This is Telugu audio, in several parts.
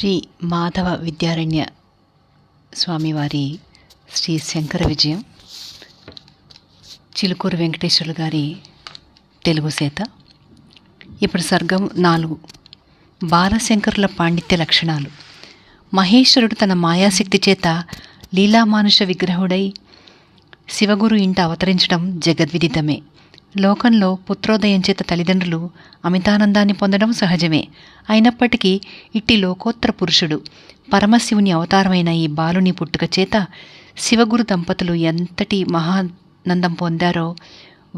శ్రీ మాధవ విద్యారణ్య స్వామివారి శ్రీ శంకర విజయం చిలుకూరు వెంకటేశ్వర్లు గారి తెలుగు సేత. ఇప్పుడు సర్గం నాలుగు. బాలశంకరుల పాండిత్య లక్షణాలు. మహేశ్వరుడు తన మాయాశక్తి చేత లీలామానుష విగ్రహుడై శివగురు ఇంట అవతరించడం జగద్విదితమే. లోకంలో పుత్రోదయం చేత తల్లిదండ్రులు అమితానందాన్ని పొందడం సహజమే. అయినప్పటికీ ఇట్టి లోకోత్తర పురుషుడు పరమశివుని అవతారమైన ఈ బాలుని పుట్టుక చేత శివగురు దంపతులు ఎంతటి మహానందం పొందారో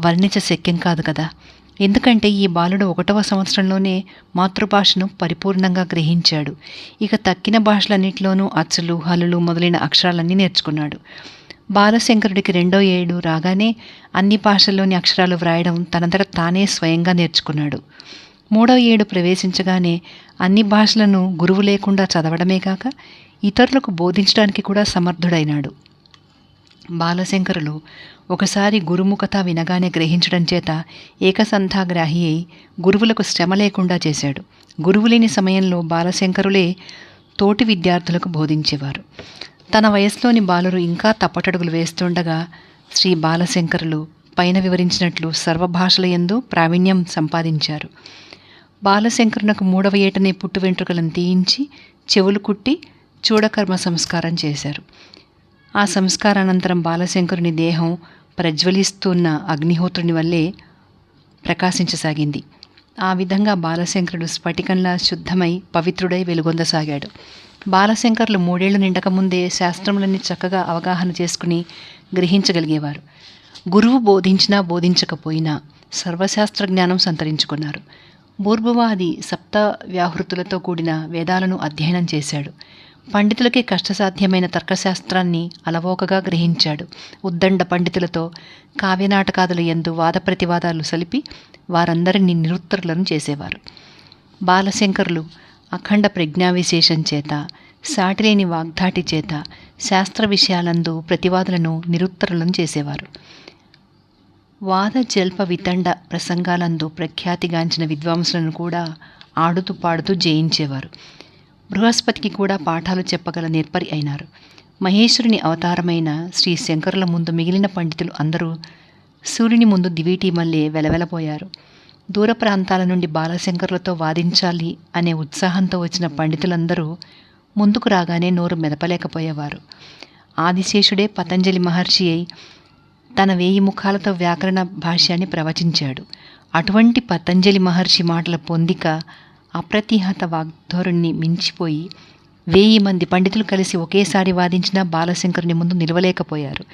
వర్ణించ శక్యం కాదు కదా. ఎందుకంటే ఈ బాలుడు ఒకటవ సంవత్సరంలోనే మాతృభాషను పరిపూర్ణంగా గ్రహించాడు. ఇక తక్కిన భాషలన్నింటిలోనూ అచ్చులు హలులు మొదలైన అక్షరాలన్నీ నేర్చుకున్నాడు. బాలశంకరుడికి రెండో ఏడు రాగానే అన్ని భాషల్లోని అక్షరాలు వ్రాయడం తనంతట తానే స్వయంగా నేర్చుకున్నాడు. మూడవ ఏడు ప్రవేశించగానే అన్ని భాషలను గురువు లేకుండా చదవడమే కాక ఇతరులకు బోధించడానికి కూడా సమర్థుడైనాడు. బాలశంకరులు ఒకసారి గురుముఖత వినగానే గ్రహించడం చేత ఏకసంధాగ్రాహి అయి గురువులకు శ్రమ లేకుండా చేశాడు. గురువు లేని సమయంలో బాలశంకరులే తోటి విద్యార్థులకు బోధించేవారు. తన వయసులోని బాలురు ఇంకా తప్పటడుగులు వేస్తుండగా శ్రీ బాలశంకరులు పైన వివరించినట్లు సర్వభాషల యందు ప్రావీణ్యం సంపాదించారు. బాలశంకరునకు మూడవ ఏటనే పుట్టు వెంట్రుకలను తీయించి చెవులు కుట్టి చూడకర్మ సంస్కారం చేశారు. ఆ సంస్కారానంతరం బాలశంకరుని దేహం ప్రజ్వలిస్తున్న అగ్నిహోత్రుని వల్లే ప్రకాశించసాగింది. ఆ విధంగా బాలశంకరుడు స్ఫటికంలా శుద్ధమై పవిత్రుడై వెలుగొందసాగాడు. బాలశంకర్లు మూడేళ్ళు నిండకముందే శాస్త్రములన్నీ చక్కగా అవగాహన చేసుకుని గ్రహించగలిగేవారు. గురువు బోధించినా బోధించకపోయినా సర్వశాస్త్ర జ్ఞానం సంతరించుకున్నారు. బూర్భువాది సప్త వ్యాహృతులతో కూడిన వేదాలను అధ్యయనం చేశాడు. పండితులకే కష్టసాధ్యమైన తర్కశాస్త్రాన్ని అలవోకగా గ్రహించాడు. ఉద్దండ పండితులతో కావ్యనాటకాదుల ఎందు వాద ప్రతివాదాలు సలిపి వారందరినీ నిరుత్తరులను చేసేవారు. బాలశంకరులు అఖండ ప్రజ్ఞావిశేషం చేత సాటిలేని వాగ్ధాటి చేత శాస్త్ర విషయాలందు ప్రతివాదులను నిరుత్తరులను చేసేవారు. వాద జల్ప వితండ ప్రసంగాలందు ప్రఖ్యాతిగాంచిన విద్వాంసులను కూడా ఆడుతూ పాడుతూ జయించేవారు. బృహస్పతికి కూడా పాఠాలు చెప్పగల నేర్పరి అయినారు. మహేశ్వరుని అవతారమైన శ్రీ శంకరుల ముందు మిగిలిన పండితులు అందరూ సూర్యుని ముందు దివీటి మల్లే వెలవెలపోయారు. దూర ప్రాంతాల నుండి బాలశంకరులతో వాదించాలి అనే ఉత్సాహంతో వచ్చిన పండితులందరూ ముందుకు రాగానే నోరు మెదపలేకపోయేవారు. ఆదిశేషుడే పతంజలి మహర్షి అయి తన వేయి ముఖాలతో వ్యాకరణ భాష్యాన్ని ప్రవచించాడు. అటువంటి పతంజలి మహర్షి మాటల పొందిక అప్రతిహత వాగ్ధోరుణ్ణి మించిపోయి వెయ్యి మంది పండితులు కలిసి ఒకేసారి వాదించిన బాలశంకరుని ముందు నిలవలేకపోయారు.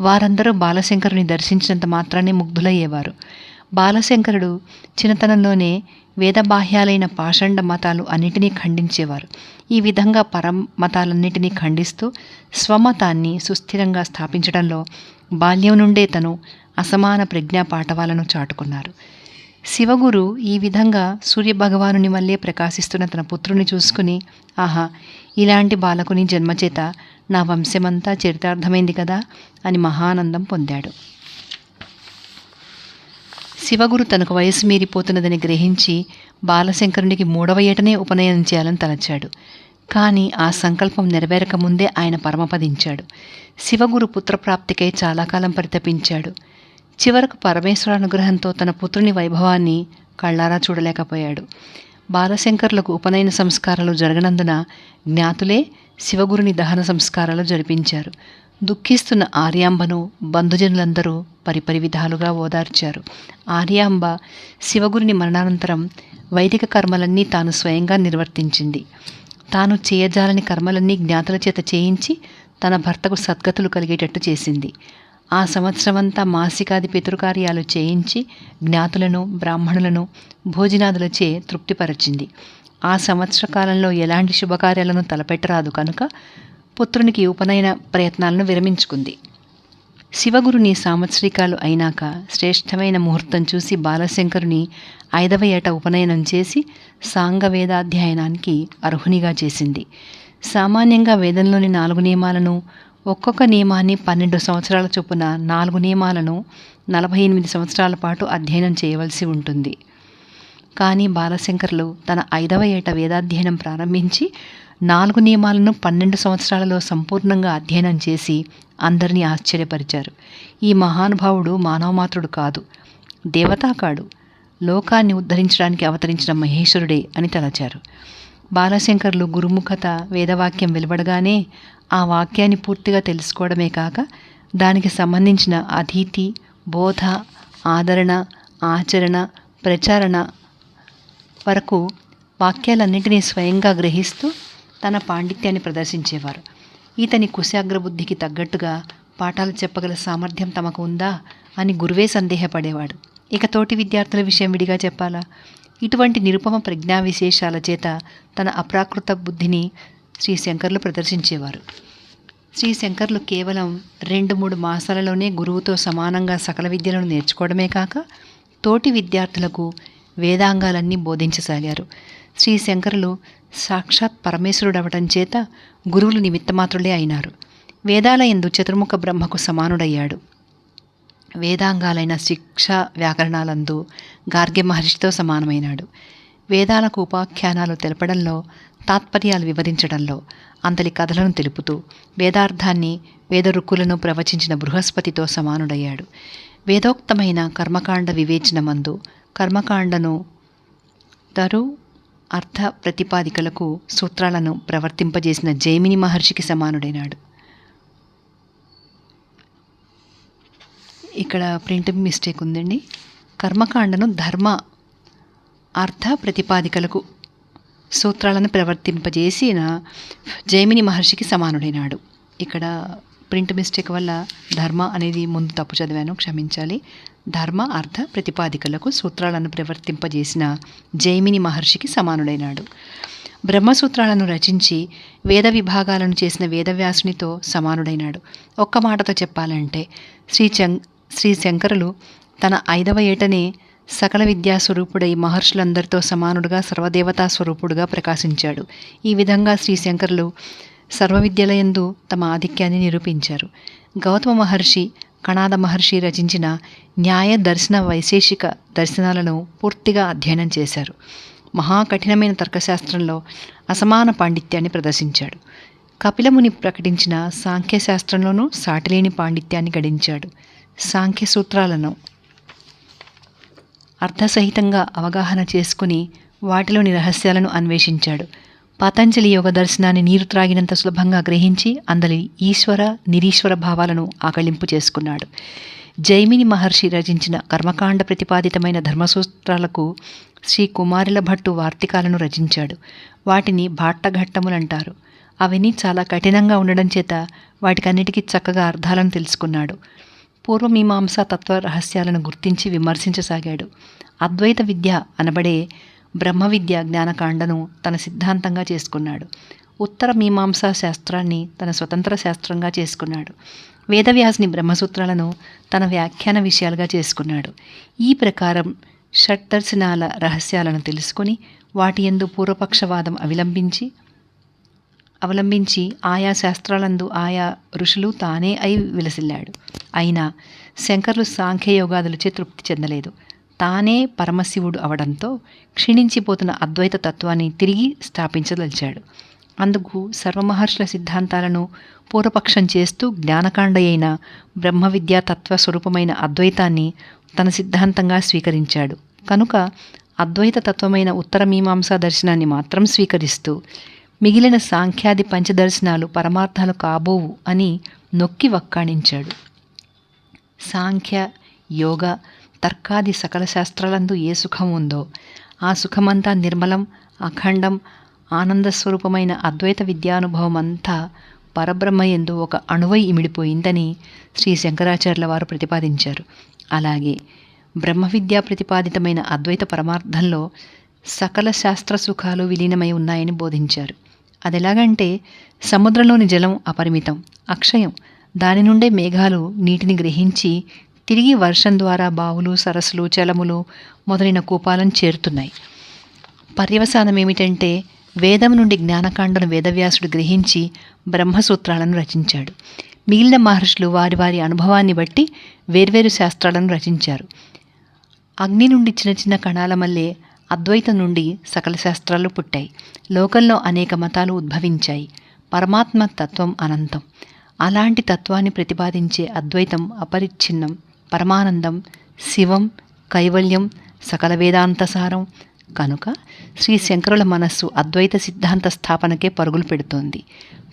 వారందరూ బాలశంకరుని దర్శించినంత మాత్రానే ముగ్ధులయ్యేవారు. బాలశంకరుడు చిన్నతనంలోనే వేదబాహ్యాలైన పాషండ మతాలు అన్నిటినీ ఖండించేవారు. ఈ విధంగా పరం మతాలన్నిటినీ ఖండిస్తూ స్వమతాన్ని సుస్థిరంగా స్థాపించడంలో బాల్యం నుండే తను అసమాన ప్రజ్ఞా పాఠవాలను చాటుకున్నారు. శివగురు ఈ విధంగా సూర్యభగవానుని వల్లే ప్రకాశిస్తున్న తన పుత్రుని చూసుకుని ఆహా ఇలాంటి బాలకుని జన్మచేత నా వంశమంతా చరితార్థమైంది కదా అని మహానందం పొందాడు. శివగురు తనకు వయసు మీరిపోతున్నదని గ్రహించి బాలశంకరునికి మూడవ ఏటనే ఉపనయనం చేయాలని తలచాడు. కానీ ఆ సంకల్పం నెరవేరక ముందే ఆయన పరమపదించాడు. శివగురు పుత్రప్రాప్తికై చాలా కాలం పరితపించాడు. చివరకు పరమేశ్వర అనుగ్రహంతో తన పుత్రుని వైభవాన్ని కళ్ళారా చూడలేకపోయాడు. బాలశంకర్లకు ఉపనయన సంస్కారాలు జరగనందున జ్ఞాతులే శివగురుని దహన సంస్కారాలు జరిపించారు. దుఃఖిస్తున్న ఆర్యాంబను బంధుజనులందరూ పరిపరి విధాలుగా ఓదార్చారు. ఆర్యాంబ శివగురుని మరణానంతరం వైదిక కర్మలన్నీ తాను స్వయంగా నిర్వర్తించింది. తాను చేయజాలని కర్మలన్నీ జ్ఞాతుల చేత చేయించి తన భర్తకు సద్గతులు కలిగేటట్టు చేసింది. ఆ సంవత్సరమంతా మాసికాది పితృకార్యాలు చేయించి జ్ఞాతులను బ్రాహ్మణులను భోజనాదులచే తృప్తిపరచింది. ఆ సంవత్సర కాలంలో ఎలాంటి శుభకార్యాలను తలపెట్టరాదు కనుక పుత్రునికి ఉపనయన ప్రయత్నాలను విరమించుకుంది. శివగురుని సాంవత్సరికాలు అయినాక శ్రేష్టమైన ముహూర్తం చూసి బాలశంకరుని ఐదవ ఏట ఉపనయనం చేసి సాంగ వేదాధ్యయనానికి అర్హునిగా చేసింది. సామాన్యంగా వేదంలోని నాలుగు నియమాలను ఒక్కొక్క నియమాన్ని పన్నెండు సంవత్సరాల చొప్పున నాలుగు నియమాలను నలభై ఎనిమిది సంవత్సరాల పాటు అధ్యయనం చేయవలసి ఉంటుంది. కానీ బాలశంకర్లు తన ఐదవ ఏట వేదాధ్యయనం ప్రారంభించి నాలుగు నియమాలను పన్నెండు సంవత్సరాలలో సంపూర్ణంగా అధ్యయనం చేసి అందరినీ ఆశ్చర్యపరిచారు. ఈ మహానుభావుడు మానవమాత్రుడు కాదు దేవతాకాడు లోకాన్ని ఉద్ధరించడానికి అవతరించిన మహేశ్వరుడే అని తలచారు. బాలశంకర్లు గురుముఖత వేదవాక్యం వెలువడగానే ఆ వాక్యాన్ని పూర్తిగా తెలుసుకోవడమే కాక దానికి సంబంధించిన అతిథి బోధ ఆదరణ ఆచరణ ప్రచారణ వరకు వాక్యాలన్నింటినీ స్వయంగా గ్రహిస్తూ తన పాండిత్యాన్ని ప్రదర్శించేవారు. ఈతని కుశాగ్రబుద్ధికి తగ్గట్టుగా పాఠాలు చెప్పగల సామర్థ్యం తమకు ఉందా అని గురువే సందేహపడేవాడు. ఇక తోటి విద్యార్థుల విషయం విడిగా చెప్పాలా? ఇటువంటి నిరుపమ ప్రజ్ఞా విశేషాల చేత తన అప్రాకృత బుద్ధిని శ్రీ శంకర్లు ప్రదర్శించేవారు. శ్రీ శంకర్లు కేవలం రెండు మూడు మాసాలలోనే గురువుతో సమానంగా సకల విద్యలను నేర్చుకోవడమే కాక తోటి విద్యార్థులకు వేదాంగాలన్నీ బోధించసాగారు. శ్రీ శంకరులు సాక్షాత్ పరమేశ్వరుడవటం చేత గురువులు నిమిత్తమాత్రులే అయినారు. వేదాల ఎందు చతుర్ముఖ బ్రహ్మకు సమానుడయ్యాడు. వేదాంగాలైన శిక్ష వ్యాకరణాలందు గార్గ్య మహర్షితో సమానమైనాడు. వేదాలకు ఉపాఖ్యానాలు తెలపడంలో తాత్పర్యాలు వివరించడంలో అంతలి కథలను తెలుపుతూ వేదార్థాన్ని వేదరుక్కులను ప్రవచించిన బృహస్పతితో సమానుడయ్యాడు. వేదోక్తమైన కర్మకాండ వివేచనమందు కర్మకాండను తరు అర్థ ప్రతిపాదికలకు సూత్రాలను ప్రవర్తింపజేసిన జైమిని మహర్షికి సమానుడైనాడు. ఇక్కడ ప్రింటింగ్ మిస్టేక్ ఉందండి. కర్మకాండను ధర్మ అర్థ ప్రతిపాదికలకు సూత్రాలను ప్రవర్తింపజేసిన జైమిని మహర్షికి సమానుడైనాడు. ఇక్కడ ప్రింట్ మిస్టేక్ వల్ల ధర్మ అనేది ముందు తప్పు చదివాను క్షమించాలి. ధర్మ అర్థ ప్రతిపాదికలకు సూత్రాలను ప్రవర్తింపజేసిన జైమిని మహర్షికి సమానుడైనాడు. బ్రహ్మసూత్రాలను రచించి వేద విభాగాలను చేసిన వేదవ్యాసునితో సమానుడైనాడు. ఒక్క మాటతో చెప్పాలంటే శ్రీ చం శ్రీ శంకరులు తన ఐదవ ఏటనే సకల విద్యా స్వరూపుడై మహర్షులందరితో సమానుడుగా సర్వదేవతా స్వరూపుడుగా ప్రకాశించాడు. ఈ విధంగా శ్రీ శంకరులు సర్వవిద్యలయందు తమ ఆధిక్యాన్ని నిరూపించారు. గౌతమ మహర్షి కణాద మహర్షి రచించిన న్యాయ దర్శన వైశేషిక దర్శనాలను పూర్తిగా అధ్యయనం చేశారు. మహాకఠినమైన తర్కశాస్త్రంలో అసమాన పాండిత్యాన్ని ప్రదర్శించాడు. కపిలముని ప్రకటించిన సాంఖ్యశాస్త్రంలోనూ సాటిలేని పాండిత్యాన్ని గడించాడు. సాంఖ్య సూత్రాలను అర్థసహితంగా అవగాహన చేసుకుని వాటిలోని రహస్యాలను అన్వేషించాడు. పతంజలి యోగ దర్శనాన్ని నీరు త్రాగినంత సులభంగా గ్రహించి అందలి ఈశ్వర నిరీశ్వర భావాలను ఆకళింపు చేసుకున్నాడు. జైమిని మహర్షి రచించిన కర్మకాండ ప్రతిపాదితమైన ధర్మసూత్రాలకు శ్రీ కుమారుల భట్టు వార్తికాలను రచించాడు. వాటిని భాట్టఘట్టములంటారు అవన్నీ చాలా కఠినంగా ఉండడం చేత వాటికన్నిటికీ చక్కగా అర్థాలను తెలుసుకున్నాడు. పూర్వమీమాంసా తత్వ రహస్యాలను గుర్తించి విమర్శించసాగాడు. అద్వైత విద్య అనబడే బ్రహ్మ విద్య జ్ఞానకాండను తన సిద్ధాంతంగా చేసుకున్నాడు. ఉత్తర మీమాంసా శాస్త్రాన్ని తన స్వతంత్ర శాస్త్రంగా చేసుకున్నాడు. వేదవ్యాసుని బ్రహ్మసూత్రాలను తన వ్యాఖ్యాన విషయాలుగా చేసుకున్నాడు. ఈ ప్రకారం షట్టర్శనాల రహస్యాలను తెలుసుకుని వాటి ఎందు పూర్వపక్షవాదం అవలంబించి అవలంబించి ఆయా శాస్త్రాలందు ఆయా ఋషులు తానే అయి విలసిల్లాడు. అయినా శంకర్లు సాంఖ్యయోగాదులచే తృప్తి చెందలేదు. తానే పరమశివుడు అవడంతో క్షీణించిపోతున్న అద్వైత తత్వాన్ని తిరిగి స్థాపించదలిచాడు. అందుకు సర్వమహర్షుల సిద్ధాంతాలను పూర్వపక్షం చేస్తూ జ్ఞానకాండ అయిన బ్రహ్మ విద్యా తత్వ స్వరూపమైన అద్వైతాన్ని తన సిద్ధాంతంగా స్వీకరించాడు. కనుక అద్వైత తత్వమైన ఉత్తర మీమాంసా దర్శనాన్ని మాత్రం స్వీకరిస్తూ మిగిలిన సాంఖ్యాది పంచదర్శనాలు పరమార్థాలు కాబోవు అని నొక్కి వక్కాణించాడు. సాంఖ్య యోగ తర్కాది సకల శాస్త్రాలందు ఏ సుఖం ఉందో ఆ సుఖమంతా నిర్మలం అఖండం ఆనంద స్వరూపమైన అద్వైత విద్యానుభవం అంతా పరబ్రహ్మ ఎందు ఒక అణువై ఇమిడిపోయిందని శ్రీ శంకరాచార్యుల వారు ప్రతిపాదించారు అలాగే బ్రహ్మ విద్యా ప్రతిపాదితమైన అద్వైత పరమార్థంలో సకల శాస్త్ర సుఖాలు విలీనమై ఉన్నాయని బోధించారు అదెలాగంటే సముద్రంలోని జలం అపరిమితం అక్షయం దాని నుండే మేఘాలు నీటిని గ్రహించి తిరిగి వర్షం ద్వారా బావులు సరస్సులు చలములు మొదలైన కూపాలను చేరుతున్నాయి. పర్యవసానం ఏమిటంటే వేదం నుండి జ్ఞానకాండను వేదవ్యాసుడు గ్రహించి బ్రహ్మసూత్రాలను రచించాడు. మిగిలిన మహర్షులు వారి వారి అనుభవాన్ని బట్టి వేర్వేరు శాస్త్రాలను రచించారు. అగ్ని నుండి చిన్న చిన్న కణాల మల్లే అద్వైతం నుండి సకల శాస్త్రాలు పుట్టాయి. లోకంలో అనేక మతాలు ఉద్భవించాయి. పరమాత్మ తత్వం అనంతం. అలాంటి తత్వాన్ని ప్రతిపాదించే అద్వైతం అపరిచ్ఛిన్నం పరమానందం శివం కైవల్యం సకల వేదాంతసారం. కనుక శ్రీ శంకరుల మనస్సు అద్వైత సిద్ధాంత స్థాపనకే పరుగులు పెడుతోంది.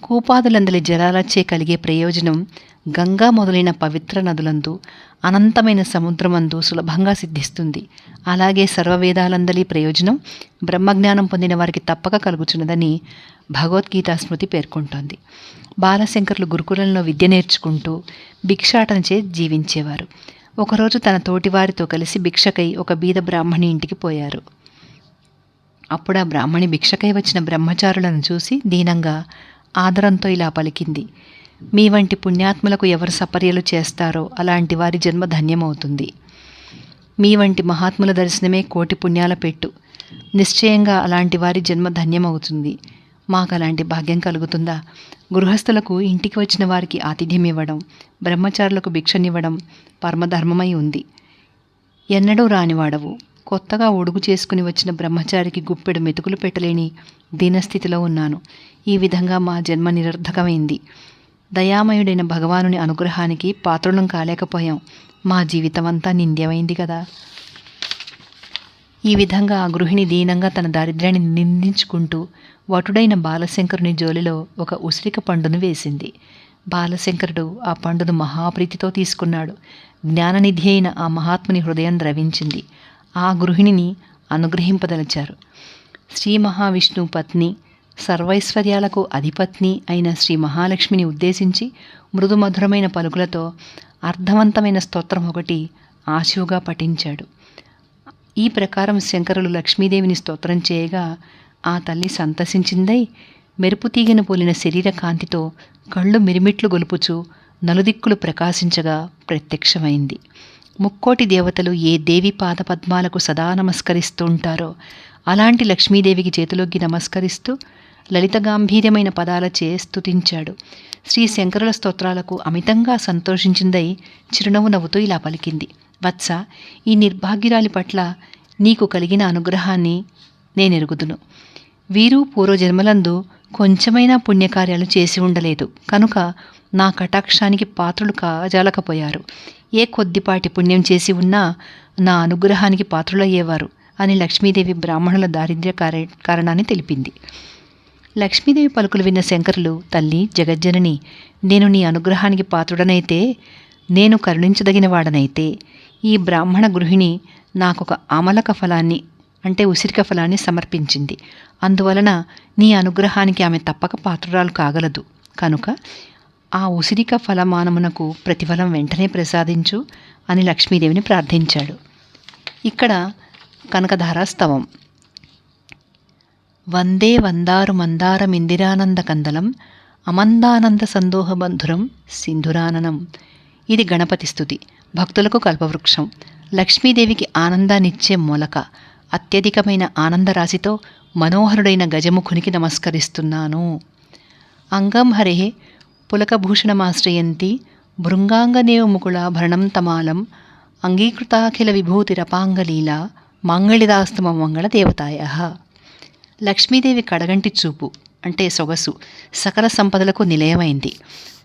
కూపాదులందలి జలాలచే కలిగే ప్రయోజనం గంగా మొదలైన పవిత్ర నదులందు అనంతమైన సముద్రమందు సులభంగా సిద్ధిస్తుంది. అలాగే సర్వవేదాలందలి ప్రయోజనం బ్రహ్మజ్ఞానం పొందిన వారికి తప్పక కలుగుచున్నదని భగవద్గీత స్మృతి పేర్కొంటోంది. బాలశంకర్లు గురుకులంలో విద్య నేర్చుకుంటూ భిక్షాటన చే జీవించేవారు. ఒకరోజు తన తోటివారితో కలిసి భిక్షకై ఒక బీద బ్రాహ్మణి ఇంటికి పోయారు. అప్పుడు ఆ బ్రాహ్మణి భిక్షకై వచ్చిన బ్రహ్మచారులను చూసి దీనంగా ఆదరంతో ఇలా పలికింది మీ వంటి పుణ్యాత్ములకు ఎవరు సపర్యలు చేస్తారో అలాంటి వారి జన్మ ధన్యమవుతుంది. మీ వంటి మహాత్ముల దర్శనమే కోటి పుణ్యాల పెట్టు. నిశ్చయంగా అలాంటి వారి జన్మ ధన్యమవుతుంది. మాకు అలాంటి భాగ్యం కలుగుతుందా? గృహస్థులకు ఇంటికి వచ్చిన వారికి ఆతిథ్యం ఇవ్వడం బ్రహ్మచారులకు భిక్షనివ్వడం పరమధర్మమై ఉంది. ఎన్నడూ రానివాడవు. కొత్తగా ఒడుగు చేసుకుని వచ్చిన బ్రహ్మచారికి గుప్పెడు మెతుకులు పెట్టలేని దీనస్థితిలో ఉన్నాను. ఈ విధంగా మా జన్మ నిరర్ధకమైంది. దయామయుడైన భగవానుని అనుగ్రహానికి పాత్రులం కాలేకపోయాం. మా జీవితం అంతా నింద్యమైంది కదా. ఈ విధంగా ఆ గృహిణి దీనంగా తన దారిద్ర్యాన్ని నిందించుకుంటూ వటుడైన బాలశంకరుని జోలిలో ఒక ఉసిరిక పండును వేసింది. బాలశంకరుడు ఆ పండును మహాప్రీతితో తీసుకున్నాడు. జ్ఞాననిధి అయిన ఆ మహాత్ముని హృదయం ద్రవించింది. ఆ గృహిణిని అనుగ్రహింపదలిచారు. శ్రీ మహావిష్ణు పత్ని సర్వైశ్వర్యాలకు అధిపత్ని అయిన శ్రీ మహాలక్ష్మిని ఉద్దేశించి మృదుమధురమైన పలుకులతో అర్థవంతమైన స్తోత్రం ఒకటి ఆశువుగా పఠించాడు. ఈ ప్రకారం శంకరులు లక్ష్మీదేవిని స్తోత్రం చేయగా ఆ తల్లి సంతసించిందై మెరుపుతీగను పోలిన శరీర కాంతితో కళ్ళు మిరిమిట్లు గొలుపుచు నలుదిక్కులు ప్రకాశించగా ప్రత్యక్షమైంది. ముక్కోటి దేవతలు ఏ దేవి పాదపద్మాలకు సదా నమస్కరిస్తూ ఉంటారో అలాంటి లక్ష్మీదేవికి చేతులొగ్గి నమస్కరిస్తూ లలిత గాంభీర్యమైన పదాలచే స్తుతించాడు. శ్రీ శంకరుల స్తోత్రాలకు అమితంగా సంతోషించిందై చిరునవ్వు నవ్వుతూ ఇలా పలికింది. వత్స ఈ నిర్భాగ్యురాలి పట్ల నీకు కలిగిన అనుగ్రహాన్ని నేనెరుగుదును. వీరు పూర్వజన్మలందు కొంచెమైనా పుణ్యకార్యాలు చేసి ఉండలేదు. కనుక నా కటాక్షానికి పాత్రులు కాజాలకపోయారు. ఏ కొద్దిపాటి పుణ్యం చేసి ఉన్నా నా అనుగ్రహానికి పాత్రులయ్యేవారు అని లక్ష్మీదేవి బ్రాహ్మణుల దారిద్ర్య కారణాన్ని తెలిపింది. లక్ష్మీదేవి పలుకులు విన్న శంకరులు తల్లి జగజ్జనని నేను నీ అనుగ్రహానికి పాత్రుడనైతే నేను కరుణించదగిన వాడనైతే ఈ బ్రాహ్మణ గృహిణి నాకొక అమలక ఫలాన్ని అంటే ఉసిరిక ఫలాన్ని సమర్పించింది. అందువలన నీ అనుగ్రహానికి ఆమె తప్పక పాత్రురాలు కాగలదు. కనుక ఆ ఉసిరిక ఫలమానమునకు ప్రతిఫలం వెంటనే ప్రసాదించు అని లక్ష్మీదేవిని ప్రార్థించాడు. ఇక్కడ కనకధారాస్తవం వందే వందారు మందారమిందిరానంద కందలం అమందానంద సందోహబంధురం సింధురాననం. ఇది గణపతి స్థుతి. భక్తులకు కల్పవృక్షం. లక్ష్మీదేవికి ఆనందాన్నిచ్చే మొలక. అత్యధికమైన ఆనందరాశితో మనోహరుడైన గజముఖునికి నమస్కరిస్తున్నాను. అంగం హరే పులకభూషణమాశ్రయంతి భృంగాంగనేవ ముకుళాభరణం తమాలం అంగీకృతాఖిల విభూతిరపాంగలీల మాంగళిదాస్తమ మంగళ దేవతాయ. లక్ష్మీదేవి కడగంటి చూపు అంటే సొగసు సకల సంపదలకు నిలయమైంది.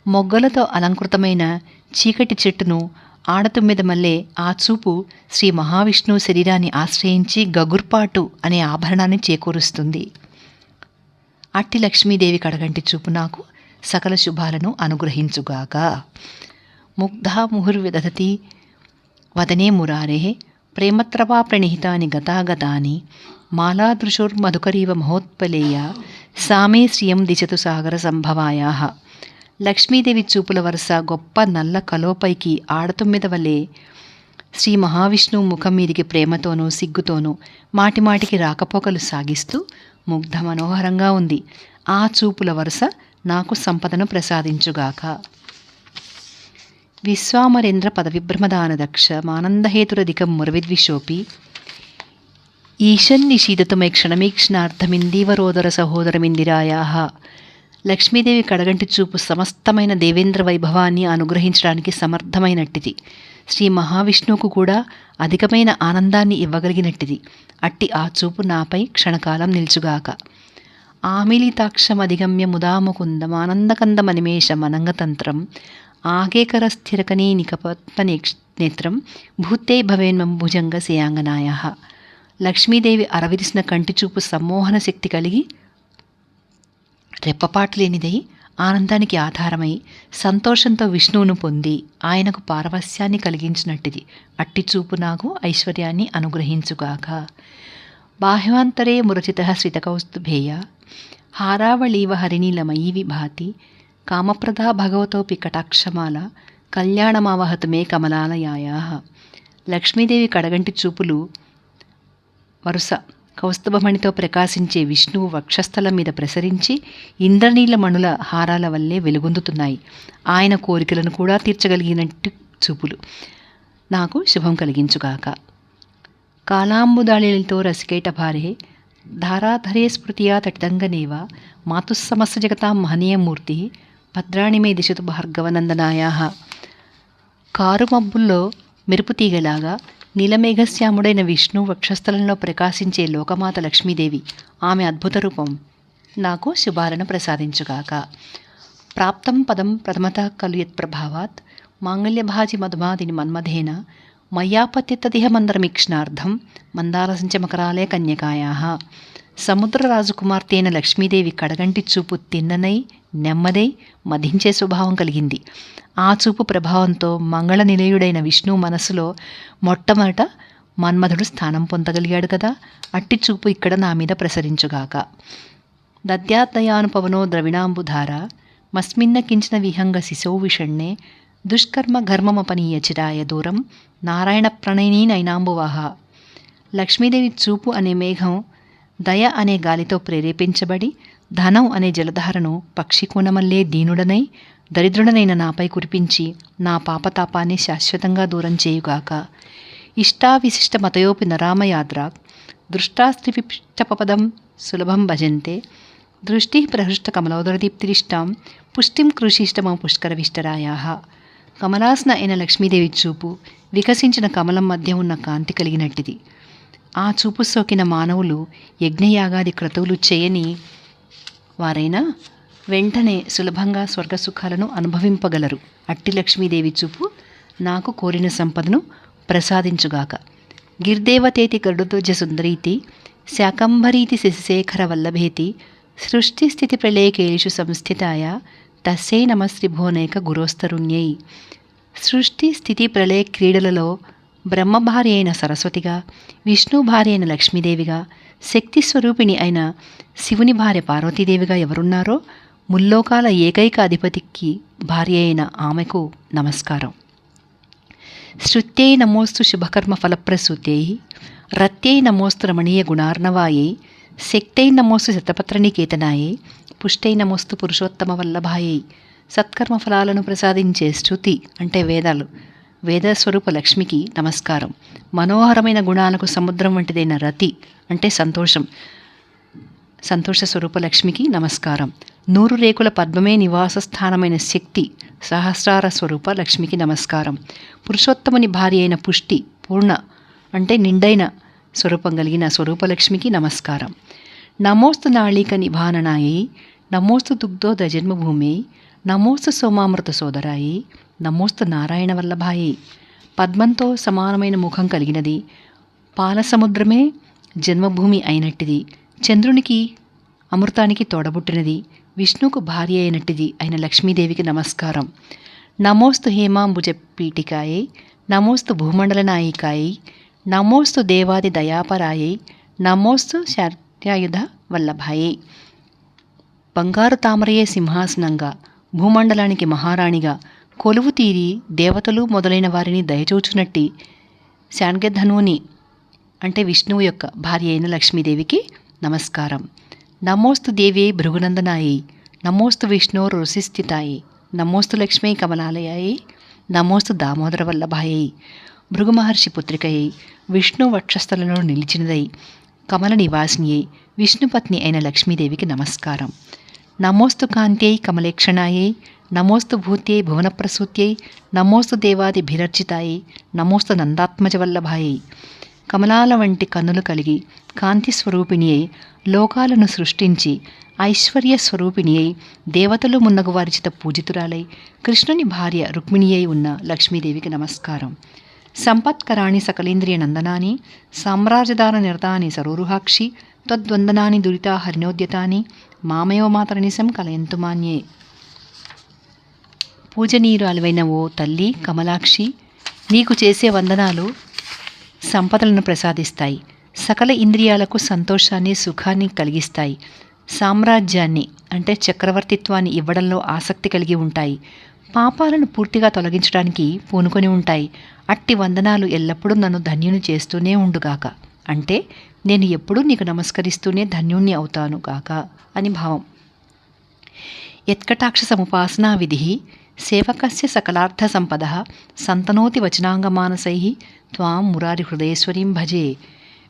మొగ్గలతో అలంకృతమైన చీకటి చెట్టును ఆడతుమ్మిద మల్లె ఆ చూపు శ్రీ మహావిష్ణువు శరీరాన్ని ఆశ్రయించి గగుర్పాటు అనే ఆభరణాన్ని చేకూరుస్తుంది. అట్టి లక్ష్మీదేవి కడగంటి చూపు నాకు సకల శుభాలను అనుగ్రహించుగాక. ముగ్ధా ముహుర్విదధతి వదనే మురారే ప్రేమత్రవా ప్రణిహితాని గతాగతాని మాలాదృశుర్మధుకరీవ మహోత్పలేయ సామే శ్రియం దిశతు సాగర సంభవాయా. లక్ష్మీదేవి చూపుల వరుస గొప్ప నల్ల కలోపైకి ఆడతొమ్మిద వలె శ్రీ మహావిష్ణువు ముఖం మీదికి ప్రేమతోనూ సిగ్గుతోనూ మాటిమాటికి రాకపోకలు సాగిస్తూ ముగ్ధ మనోహరంగా ఉంది. ఆ చూపుల వరుస నాకు సంపదను ప్రసాదించుగాక. విశ్వామరేంద్ర పదవిభ్రమదానదక్ష మానందహేతురధికం మురవిద్విషోపి. ఈశన్నిషీదతుమై క్షణమీక్షణార్థమిందీవరోదర సహోదరమిందిరాయా లక్ష్మీదేవి కడగంటి చూపు సమస్తమైన దేవేంద్ర వైభవాన్ని అనుగ్రహించడానికి సమర్థమైనట్టిది. శ్రీ మహావిష్ణువుకు కూడా అధికమైన ఆనందాన్ని ఇవ్వగలిగినట్టిది. అట్టి ఆ చూపు నాపై క్షణకాలం నిల్చుగాక. ఆమిలితాక్షమధిగమ్య ముదాముకుందమానందకందమనిమేష మనంగతంత్రం ఆగేకర స్థిరకనీ నికపత్పనేత్రం భూతే భవేన్మం భుజంగ శయాంగనాయ లక్ష్మీదేవి అరవిరిసిన కంటిచూపు సమ్మోహన శక్తి కలిగి రెప్పపాటు లేనిదై ఆనందానికి ఆధారమై సంతోషంతో విష్ణువును పొంది ఆయనకు పారవస్యాన్ని కలిగించినట్టిది. అట్టి చూపు నాకు ఐశ్వర్యాన్ని అనుగ్రహించుగాక. బాహ్యాంతరే మురచిత శ్రితకౌస్తుభేయ. హారావళీవ హరిణీలమయీ విభాతి కామప్రదా భగవతోపి కటాక్షమాల. కళ్యాణమావహతు మే కమలాలయాయా లక్ష్మీదేవి కడగంటి చూపులు వరుస. కౌస్తభమణితో ప్రకాశించే విష్ణువు వక్షస్థలం మీద ప్రసరించి ఇంద్రనీల మణుల హారాల వల్లే వెలుగొందుతున్నాయి. ఆయన కోరికలను కూడా తీర్చగలిగినట్టు చూపులు. నాకు శుభం కలిగించుగాక. కాలాంబుదాళిలతో రసికేట భారే ధారాధరే స్మృతియా తటితంగనేవ మాతుస్సమస్త జగతాం మహనీయమూర్తి భద్రాణి మే దిశతు భార్గవనందనాయా కారు మబ్బుల్లో మెరుపు తీగలాగా నీలమేఘశ్యాముడైన విష్ణు వక్షస్థలంలో ప్రకాశించే లోకమాత లక్ష్మీదేవి ఆమె అద్భుత రూపం. నాకు శుభాలను ప్రసాదించుగాక. ప్రాప్తం పదం ప్రథమత ఖలు యత్ప్రభావాత్ మాంగళ్యభాజి మధుమాదిని మన్మధేన మయ్యాపత్యత్తదిహ మందరమీక్షణార్థం మందారసించమకరాలే కన్యకాయా. సముద్రరాజుకుమార్తెన లక్ష్మీదేవి కడగంటి చూపు తిన్ననై నెమ్మదై మధించే స్వభావం కలిగింది. ఆ చూపు ప్రభావంతో మంగళ నిలయుడైన విష్ణువు మనసులో మొట్టమొదట మన్మధుడు స్థానం పొందగలిగాడు కదా అట్టి చూపు ఇక్కడ నా మీద ప్రసరించుగాక. దద్యాదయానుపవనో ద్రవిణాంబుధార మస్మిన్న కించిన విహంగ శిశో విషణ్ణే దుష్కర్మ ఘర్మమపనీయ చిరాయ దూరం నారాయణ ప్రణయినీ నైనాంబువాహ. లక్ష్మీదేవి చూపు అనే మేఘం దయ అనే గాలితో ప్రేరేపించబడి ధనం అనే జలధారను పక్షికోణమల్లే దీనుడనై దరిద్రుడనైన నాపై కురిపించి నా పాపతాపాన్ని శాశ్వతంగా దూరం చేయుగాక. ఇష్టావిశిష్ట మతయోపి నరామయాద్రాక్ దృష్టాస్త్రిపిష్టపదం సులభం భజంతే. దృష్టి ప్రహృష్ట కమలోదరదీప్తిరిష్టాం పుష్టిం కృషిష్టమ పుష్కరవిష్టరాయా కమలాసన అయిన లక్ష్మీదేవి చూపు వికసించిన కమలం మధ్య ఉన్న కాంతి కలిగినట్టిది. ఆ చూపు సోకిన మానవులు యజ్ఞయాగాది క్రతువులు చేయని వారైనా వెంటనే సులభంగా స్వర్గ సుఖాలను అనుభవింపగలరు. అట్టి లక్ష్మీదేవి చూపు నాకు కోరిన సంపదను ప్రసాదించుగాక. గిర్దేవతేతి గరుడుధ్వజ సుందరీతి శాకంభరీతి శశిశేఖర వల్లభేతి సృష్టి స్థితి ప్రళయకేషు సంస్థితాయ తస్సే నమశ్రీ భువనేక గురోస్తరుణ్యై. సృష్టి స్థితి ప్రళయ క్రీడలలో బ్రహ్మ భార్య అయిన సరస్వతిగా విష్ణు భార్య అయిన లక్ష్మీదేవిగా శక్తి స్వరూపిణి అయిన శివుని భార్య పార్వతీదేవిగా ఎవరున్నారో ముల్లోకాల ఏకైక అధిపతికి భార్య అయిన ఆమెకు నమస్కారం. శృత్యై నమోస్తు శుభకర్మ ఫలప్రసూత్యై రత్యై నమోస్తు రమణీయ గుణార్ణవాయే శక్తై నమోస్తు శతపత్రనికేతనాయై పుష్టై నమోస్తు పురుషోత్తమ వల్లభాయై సత్కర్మ ఫలాలను ప్రసాదించే శృతి అంటే వేదాలు. వేదస్వరూప లక్ష్మికి నమస్కారం. మనోహరమైన గుణాలకు సముద్రం వంటిదైన రతి అంటే సంతోషం. సంతోష స్వరూప లక్ష్మికి నమస్కారం. నూరు రేకుల పద్మమే నివాస స్థానమైన శక్తి సహస్రార స్వరూప లక్ష్మికి నమస్కారం. పురుషోత్తముని భార్య అయిన పుష్టి పూర్ణ అంటే నిండైన స్వరూపం కలిగిన స్వరూపలక్ష్మికి నమస్కారం. నమోస్తు నాళిక నిభాననాయి నమోస్తు దుగ్ధోద జన్మభూమి నమోస్తు సోమామృత సోదరాయి నమోస్తు నారాయణ వల్లభాయి. పద్మంతో సమానమైన ముఖం కలిగినది. పాలసముద్రమే జన్మభూమి అయినట్టిది. చంద్రునికి అమృతానికి తోడబుట్టినది. విష్ణుకు భార్య అయినట్టిది అయిన లక్ష్మీదేవికి నమస్కారం. నమోస్తు హేమాంబుజ పీఠికాయై నమోస్తు భూమండల నాయికాయై నమోస్తు దేవాది దయాపరాయై నమోస్తు శార్యాయుధ వల్లభాయై. బంగారు తామరయే సింహాసనంగా భూమండలానికి మహారాణిగా కొలువు తీరి దేవతలు మొదలైన వారిని దయచూచునట్టి శాన్గధనుని అంటే విష్ణువు యొక్క భార్య అయిన లక్ష్మీదేవికి నమస్కారం. నమోస్తు దేవ్యై భృగునందనాయి నమోస్తు విష్ణు రుసిస్థితాయై నమోస్తు లక్ష్మీ కమలాలయాయి నమోస్తు దామోదర వల్లభాయి భృగు మహర్షి పుత్రికయై విష్ణు వక్షస్థలలో నిలిచినదై కమల నివాసిని విష్ణుపత్ని అయిన లక్ష్మీదేవికి నమస్కారం. నమోస్తు కాంత్యై కమలేక్షణాయై నమోస్తు భూత్యై భువనప్రసూత్యై నమోస్తు దేవాది భిరర్చితాయి నమోస్తు నందాత్మజవల్లభాయై కమలాల వంటి కన్నులు కలిగి కాంతి స్వరూపిణి అయి లోకాలను సృష్టించి ఐశ్వర్య స్వరూపిణి అయి దేవతలు మున్నగు వారిచిత పూజితురాలై కృష్ణుని భార్య రుక్మిణి అయి ఉన్న లక్ష్మీదేవికి నమస్కారం. సంపత్కరాణి సకలేంద్రియ నందనాని సామ్రాజ్యదార నిరతాని సరోరుహాక్షి తద్వందనాని దురితా హరిణోద్యతాని మామయో మాతరనిశం కలయంతు మాన్యే పూజనీయురాలువైన ఓ తల్లి కమలాక్షి నీకు చేసే వందనాలు సంపదలను ప్రసాదిస్తాయి. సకల ఇంద్రియాలకు సంతోషాన్ని సుఖాన్ని కలిగిస్తాయి. సామ్రాజ్యాన్ని అంటే చక్రవర్తిత్వాన్ని ఇవ్వడంలో ఆసక్తి కలిగి ఉంటాయి. పాపాలను పూర్తిగా తొలగించడానికి పూనుకొని ఉంటాయి. అట్టి వందనాలు ఎల్లప్పుడూ నన్ను ధన్యుని చేస్తూనే ఉండుగాక. అంటే నేను ఎప్పుడూ నీకు నమస్కరిస్తూనే ధన్యుణ్ణి అవుతాను గాక అని భావం. యత్కటాక్ష సముపాసనా విధి సేవకస్య సకలార్థ సంపద సంతనోతి వచనాంగమానసై త్వాం మురారి హృదయేశ్వరీం భజే.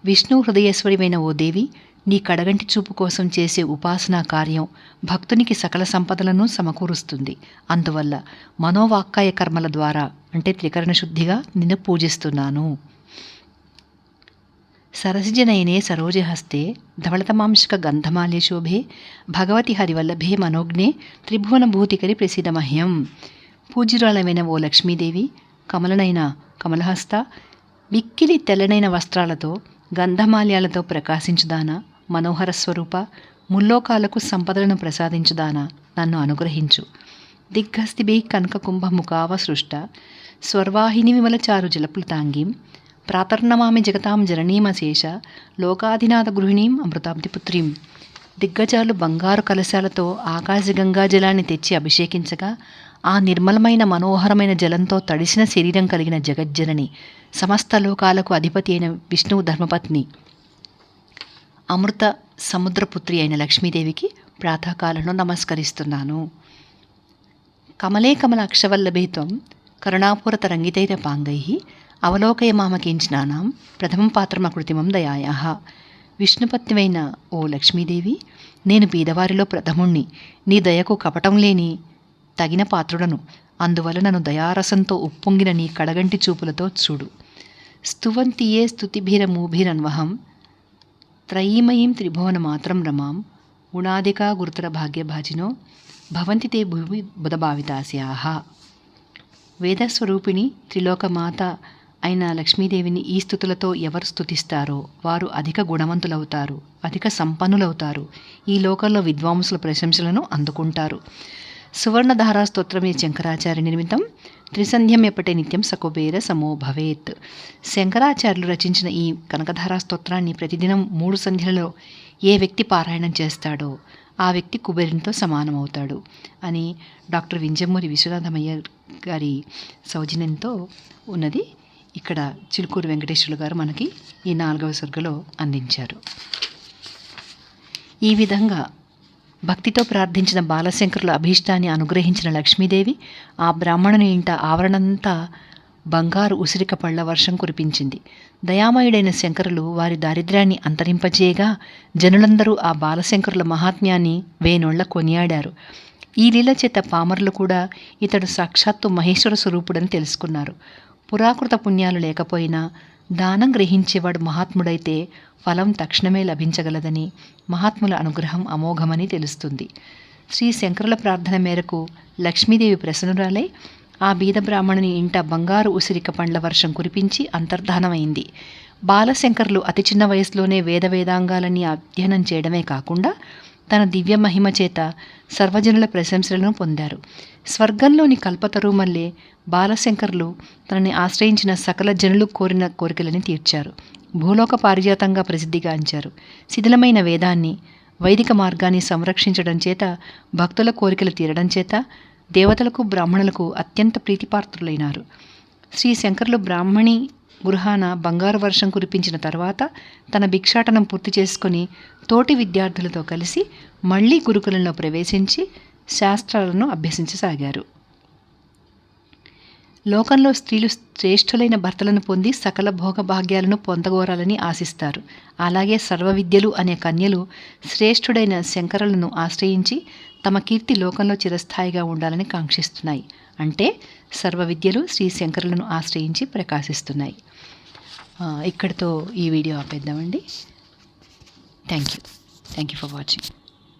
విష్ణు హృదయేశ్వరిమైన ఓ దేవి నీ కడగంటి చూపు కోసం చేసే ఉపాసనా కార్యం భక్తునికి సకల సంపదలను సమకూరుస్తుంది. అందువల్ల మనోవాక్కాయ కర్మల ద్వారా అంటే త్రికరణ శుద్ధిగా నిన్ను పూజిస్తున్నాను. సరసిజనయనే సరోజహస్తే ధవళతమాంశక గంధమాల్య శోభే భగవతి హరివల్లభే మనోజ్ఞే త్రిభువనభూతికరి ప్రసిద్ధ మహ్యం పూజ్యురాలమైన ఓ లక్ష్మీదేవి కమలనైన కమలహస్త మిక్కిలి తెల్లనైన వస్త్రాలతో గంధమాల్యాలతో ప్రకాశించుదానా? మనోహర స్వరూప ముల్లోకాలకు సంపదలను ప్రసాదించుదానా? నన్ను అనుగ్రహించు. దిగ్గస్తిభి కనకకుంభ ముఖావ సృష్ట. స్వర్వాహిని విమలచారు జలపులతాంగీం ప్రాతర్నమామి జగతాం జననీమశేష లోకాధినాథ గృహిణీం అమృతాబ్దిపుత్రీం. దిగ్గజాలు బంగారు కలశాలతో ఆకాశగంగా జలాన్ని తెచ్చి అభిషేకించగా ఆ నిర్మలమైన మనోహరమైన జలంతో తడిసిన శరీరం కలిగిన జగజ్జనని సమస్త లోకాలకు అధిపతి అయిన విష్ణువు ధర్మపత్ని. అమృత సముద్రపుత్రి అయిన లక్ష్మీదేవికి ప్రాతకాలను నమస్కరిస్తున్నాను. కమలే కమల అక్షవల్లభేత్వం త్వం కరుణాపూరత పాంగై అవలోకయ మామకించినానాం ప్రథమం పాత్రమకృతిమం దయాయా. విష్ణుపత్నివైన ఓ లక్ష్మీదేవి నేను బీదవారిలో ప్రథముణ్ణి నీ దయకు కపటం లేని తగిన పాత్రుడను అందువల్ల నన్ను దయారసంతో ఉప్పొంగిన నీ కడగంటి చూపులతో చూడు. స్తువంతియే స్తుతిభిరమూభిరన్వహం త్రయీమయీం త్రిభువన మాత్రం రమాం. గుణాదికా గురుతర భాగ్యభాజినో భవంతి తే భూమి బుధభావితాస్యాహ. వేదస్వరూపిణి త్రిలోకమాత అయిన లక్ష్మీదేవిని ఈ స్థుతులతో ఎవరు స్తుతిస్తారో వారు అధిక గుణవంతులవుతారు అధిక సంపన్నులవుతారు. ఈ లోకంలో విద్వాంసుల ప్రశంసలను అందుకుంటారు. సువర్ణధారా స్తోత్రమే శంకరాచార్య నిర్మితం. త్రిసంధ్యం ఎప్పటి నిత్యం సకుబేర సమో భవేత్. శంకరాచార్యులు రచించిన ఈ కనకధారా స్తోత్రాన్ని ప్రతిదినం మూడు సంధ్యలలో ఏ వ్యక్తి పారాయణం చేస్తాడో ఆ వ్యక్తి కుబేరునితో సమానమవుతాడు అని డాక్టర్ వింజమూరి విశ్వనాథమయ్య గారి సౌజన్యంతో ఉన్నది ఇక్కడ చిలుకూరు వెంకటేశ్వరులు గారు మనకి ఈ నాలుగవ సర్గలో అందించారు. ఈ విధంగా భక్తితో ప్రార్థించిన బాలశంకరుల అభీష్టాన్ని అనుగ్రహించిన లక్ష్మీదేవి ఆ బ్రాహ్మణుని ఇంట ఆవరణంతా బంగారు ఉసిరిక పళ్ళ వర్షం కురిపించింది. దయామయుడైన శంకరులు వారి దారిద్ర్యాన్ని అంతరింపజేయగా జనులందరూ ఆ బాలశంకరుల మహాత్మ్యాన్ని వేణుళ్ళ కొనియాడారు. ఈ లీల చేత పామరులు కూడా ఇతడు సాక్షాత్తు మహేశ్వర స్వరూపుడని తెలుసుకున్నారు. పురాకృత పుణ్యాలు లేకపోయినా దానం గ్రహించేవాడు మహాత్ముడైతే ఫలం తక్షణమే లభించగలదని మహాత్ముల అనుగ్రహం అమోఘమని తెలుస్తుంది. శ్రీ శంకరుల ప్రార్థన మేరకు లక్ష్మీదేవి ప్రసన్నురాలై ఆ బీద బ్రాహ్మణుని ఇంట బంగారు ఉసిరిక పండ్ల వర్షం కురిపించి అంతర్ధానమైంది. బాలశంకరులు అతి చిన్న వయసులోనే వేద వేదాంగాలని అధ్యయనం చేయడమే కాకుండా తన దివ్య మహిమ చేత సర్వజనుల ప్రశంసలను పొందారు. స్వర్గంలోని కల్పతరుమల్లే బాలశంకర్లు తనని ఆశ్రయించిన సకల జనులు కోరిన కోరికలని తీర్చారు. భూలోక పారిజాతంగా ప్రసిద్ధిగాంచారు శిథిలమైన వేదాన్ని వైదిక మార్గాన్ని సంరక్షించడం చేత భక్తుల కోరికలు తీరడం చేత దేవతలకు బ్రాహ్మణులకు అత్యంత ప్రీతిపాత్రులైనారు. శ్రీ శంకర్లు బ్రాహ్మణి బుర్హాన బంగారు వర్షం కురిపించిన తర్వాత తన భిక్షాటనం పూర్తి చేసుకొని తోటి విద్యార్థులతో కలిసి మళ్ళీ గురుకులంలో ప్రవేశించి శాస్త్రాలను అభ్యసించసాగారు. లోకంలో స్త్రీలు శ్రేష్ఠులైన భర్తలను పొంది సకల భోగభాగ్యాలను పొందగోరాలని ఆశిస్తారు. అలాగే సర్వ విద్యలు అనే కన్యలు శ్రేష్ఠుడైన శంకరులను ఆశ్రయించి తమ కీర్తి లోకంలో చిరస్థాయిగా ఉండాలని కాంక్షిస్తున్నాయి. అంటే సర్వ విద్యలు శ్రీ శంకరులను ఆశ్రయించి ప్రకాశిస్తున్నాయి. ఇక్కడితో ఈ video ఆపేద్దామండి. Thank you thank you for watching